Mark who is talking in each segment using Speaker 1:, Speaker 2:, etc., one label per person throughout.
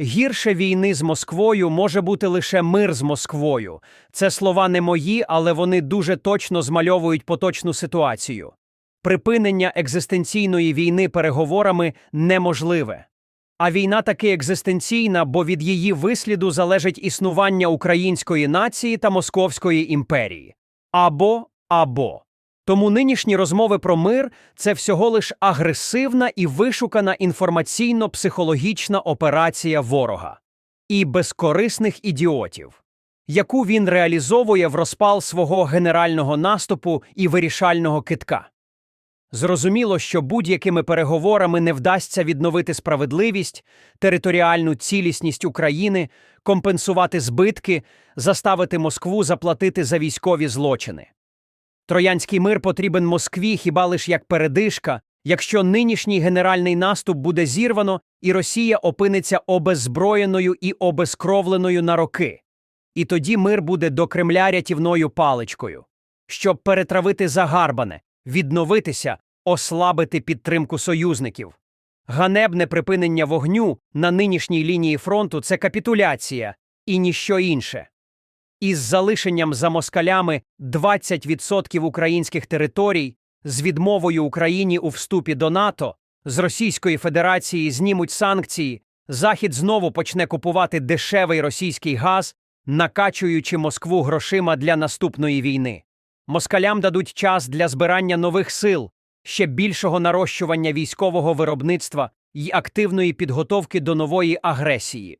Speaker 1: Гірше війни з Москвою може бути лише мир з Москвою. Це слова не мої, але вони дуже точно змальовують поточну ситуацію. Припинення екзистенційної війни переговорами неможливе. А війна таки екзистенційна, бо від її висліду залежить існування української нації та Московської імперії. Або або. Тому нинішні розмови про мир це всього лиш агресивна і вишукана інформаційно-психологічна операція ворога і безкорисних ідіотів, яку він реалізовує в розпал свого генерального наступу і вирішального китка. Зрозуміло, що будь-якими переговорами не вдасться відновити справедливість, територіальну цілісність України, компенсувати збитки, заставити Москву заплатити за військові злочини. Троянський мир потрібен Москві хіба лиш як передишка, якщо нинішній генеральний наступ буде зірвано і Росія опиниться обеззброєною і обезкровленою на роки. І тоді мир буде до Кремля рятівною паличкою, щоб перетравити загарбане, відновитися, ослабити підтримку союзників. Ганебне припинення вогню на нинішній лінії фронту це капітуляція і ніщо інше. Із залишенням за москалями 20% українських територій, з відмовою Україні у вступі до НАТО, з Російської Федерації знімуть санкції, Захід знову почне купувати дешевий російський газ, накачуючи Москву грошима для наступної війни. Москалям дадуть час для збирання нових сил, ще більшого нарощування військового виробництва й активної підготовки до нової агресії,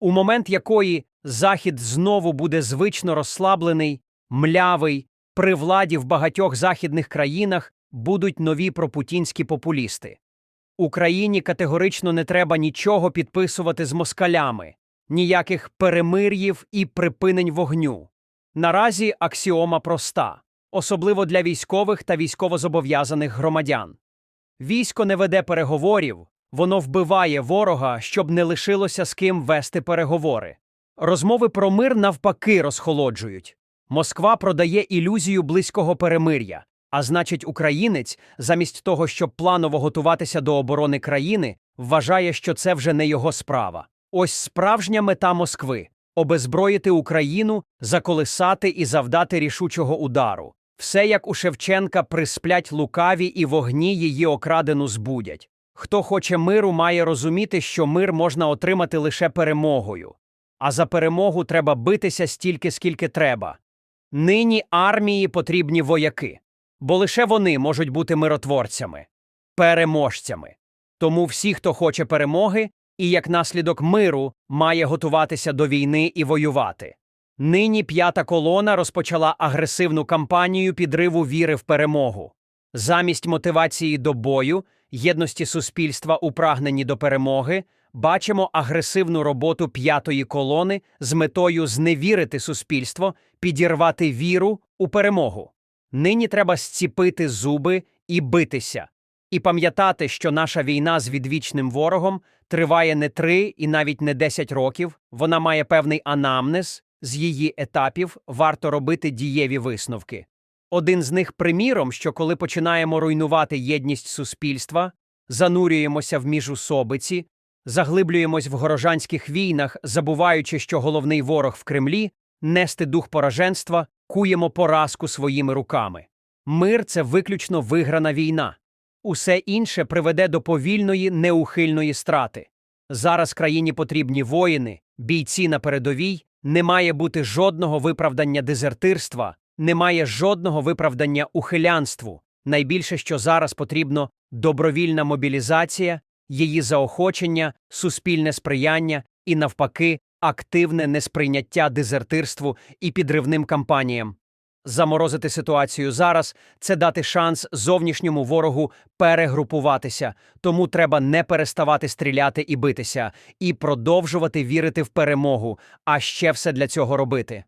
Speaker 1: у момент якої Захід знову буде звично розслаблений, млявий, при владі в багатьох західних країнах будуть нові пропутінські популісти. Україні категорично не треба нічого підписувати з москалями, ніяких перемир'їв і припинень вогню. Наразі аксіома проста, особливо для військових та військовозобов'язаних громадян. Військо не веде переговорів, воно вбиває ворога, щоб не лишилося з ким вести переговори. Розмови про мир навпаки розхолоджують. Москва продає ілюзію близького перемир'я, а значить, українець, замість того, щоб планово готуватися до оборони країни, вважає, що це вже не його справа. Ось справжня мета Москви обезброїти Україну, заколисати і завдати рішучого удару. Все як у Шевченка присплять лукаві і вогні її окрадену збудять. Хто хоче миру, має розуміти, що мир можна отримати лише перемогою. А за перемогу треба битися стільки, скільки треба. Нині армії потрібні вояки, бо лише вони можуть бути миротворцями, переможцями. Тому всі, хто хоче перемоги, і як наслідок миру має готуватися до війни і воювати. Нині п'ята колона розпочала агресивну кампанію підриву віри в перемогу. Замість мотивації до бою, єдності суспільства у прагненні до перемоги, бачимо агресивну роботу п'ятої колони з метою зневірити суспільство, підірвати віру у перемогу. Нині треба зціпити зуби і битися, і пам'ятати, що наша війна з відвічним ворогом триває не три і навіть не десять років, вона має певний анамнез, з її етапів варто робити дієві висновки. Один з них приміром, що коли починаємо руйнувати єдність суспільства, занурюємося в міжусобиці, заглиблюємось в горожанських війнах, забуваючи, що головний ворог в Кремлі нести дух пораженства, куємо поразку своїми руками. Мир це виключно виграна війна. Усе інше приведе до повільної, неухильної страти. Зараз країні потрібні воїни, бійці на передовій, не має бути жодного виправдання дезертирства, немає жодного виправдання ухилянству. Найбільше, що зараз потрібно добровільна мобілізація, її заохочення, суспільне сприяння і, навпаки, активне несприйняття дезертирству і підривним кампаніям. Заморозити ситуацію зараз це дати шанс зовнішньому ворогу перегрупуватися, тому треба не переставати стріляти і битися, і продовжувати вірити в перемогу, а ще все для цього робити.